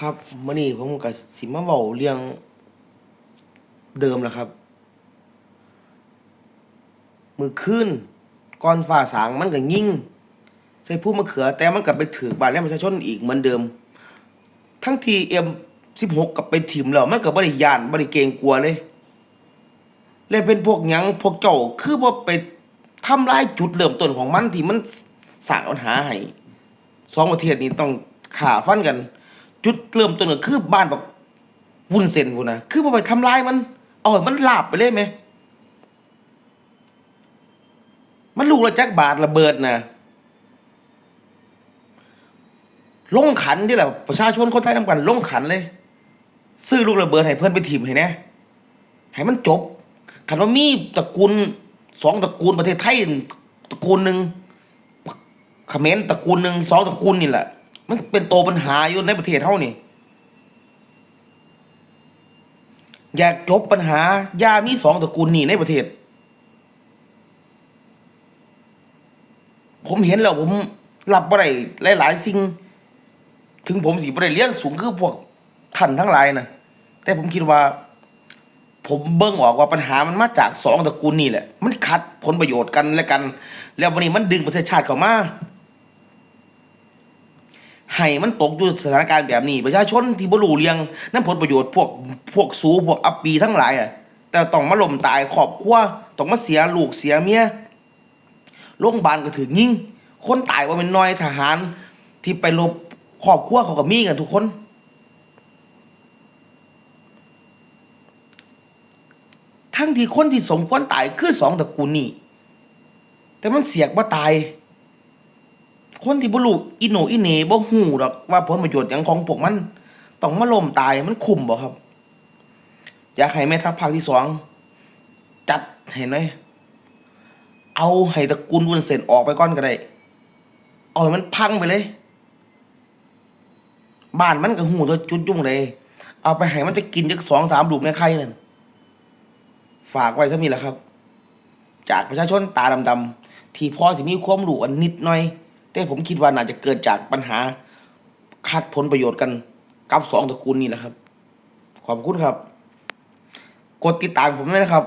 ครับมื่อนี้ผมกับสิมาเบาเรื่องเดิมแหละครับ มือขึ้นก้อนฝ่าสางมันก็ยิ่ง ใส่ผู้มะเขือ แต่มันกลับไปถือบาดแผลประชาชนอีกเหมือนเดิม ทั้งทีเอ็มสิบหกกับไปถิ่มแล้วมันก็บบริยานบริเกงกลัวเลยเลยเป็นพวกหยังพวกเจ้าคือว่าไปทำลายจุดเริ่มต้นของมันที่มันสร้างปัญหาให้สองประเทศนี้ต้องข่าฟันกัน จุดเริ่มต้นก็คือบ้านแบบวุ้นเส้นพูนะคือพอไปทำลายมันเอาให้มันลาบไปเลยไหมมันลูกละจักบาทระเบิดนะลงขันที่แหละประชาชนคนไทยทำกันลงขันเลย ซื้อลูกระเบิดให้เพื่อนไปถีมให้แน่ให้มันจบขันว่ามีตระกูลสองตระกูลประเทศไทยตระกูลหนึ่งเขมรตระกูลหนึ่งสองตระกูลนี่แหละ มันเป็นโตปัญหาอยู่ในประเทศเท่านี่อยากจบปัญหายามีสองตระกูลนี่ในประเทศ ผมเห็นแล้วผมรับบ่ได้หลาย ๆ สิ่ง ถึงผมสิบ่ได้เรียนสูงคือพวกท่านทั้งหลายนะแต่ผมคิดว่า ผมเบิ่งออกว่าปัญหามันมาจากสองตระกูลนี่แหละ มันขัดผลประโยชน์กันและกัน แล้ววันนี้มันดึงประเทศชาติเข้ามา ให้มันตกอยู่สถานการณ์แบบนี้ ประชาชนที่บ่รู้เรื่องนั่นผลประโยชน์พวกพวกสูพวกอัปปีทั้งหลายอะแต่ต้องมาล่มตายครอบครัวต้องมาเสียลูกเสียเมียโรงพยาบาลก็ถึงยิ่ง คนตายว่าเป็นน้อยทหาร ที่ไปรบครอบครัวเขาก็มีกันทุกคน ทั้งที่คนที่สมควรตายคือสองตระกูลนี่แต่มันเสียกว่าตาย คนที่บ่รู้อิโหนอิเหนบ่ฮู้ดอกว่าผลประโยชน์หยังของพวกมันต้องมาล้มตายมันคุ้มบ่ครับ อยากให้แม่ทัพภาคที่สองจัดให้หน่อยเอาให้ตระกูลวุ้นเส้นออกไปก่อนก็ได้เอาให้มันพังไปเลย บ้านมันก็หูตัวจุดยุ่งเลย เอาไปให้มันจะกินจักสองสามลูกในไข่นั่นฝากไว้ซะนี่แหละครับ จากประชาชนตาดำๆที่พอสิมีความรู้อันนิดหน่อย แต่ผมคิดว่าน่าจะเกิดจากปัญหาขัดผลประโยชน์กันกับสองตระกูลนี่แหละครับ ขอบคุณครับ กดติดตามผมด้วยนะครับ